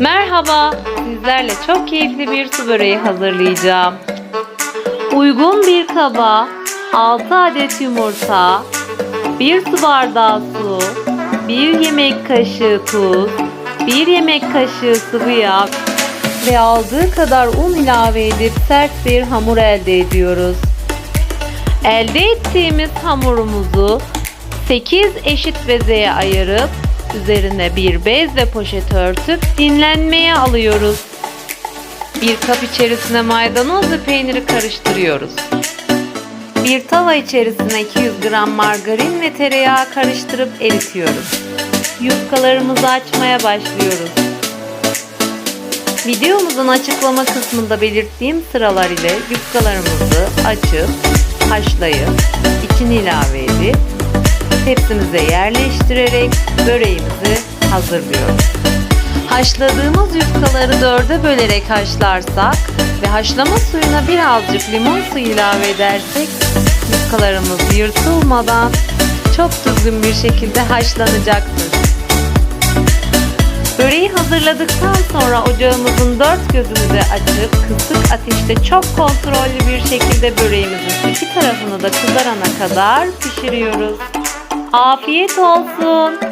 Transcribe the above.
Merhaba, sizlerle çok keyifli bir su böreği hazırlayacağım. Uygun bir kaba 6 adet yumurta, 1 su bardağı su, 1 yemek kaşığı tuz, 1 yemek kaşığı sıvı yağ ve aldığı kadar un ilave edip sert bir hamur elde ediyoruz. Elde ettiğimiz hamurumuzu 8 eşit bezeye ayırıp üzerine bir bez ve poşet örtüp dinlenmeye alıyoruz. Bir kap içerisine maydanoz ve peyniri karıştırıyoruz. Bir tava içerisine 200 gram margarin ve tereyağı karıştırıp eritiyoruz. Yufkalarımızı açmaya başlıyoruz. Videomuzun açıklama kısmında belirttiğim sıralar ile yufkalarımızı açıp, haşlayıp, içini ilave edip, tepsimize yerleştirerek böreğimizi hazırlıyoruz. Haşladığımız yufkaları dörde bölerek haşlarsak ve haşlama suyuna birazcık limon suyu ilave edersek yufkalarımız yırtılmadan çok düzgün bir şekilde haşlanacaktır. Böreği hazırladıktan sonra ocağımızın dört gözünü de açıp kısık ateşte çok kontrollü bir şekilde böreğimizin iki tarafını da kızarana kadar pişiriyoruz. Afiyet olsun.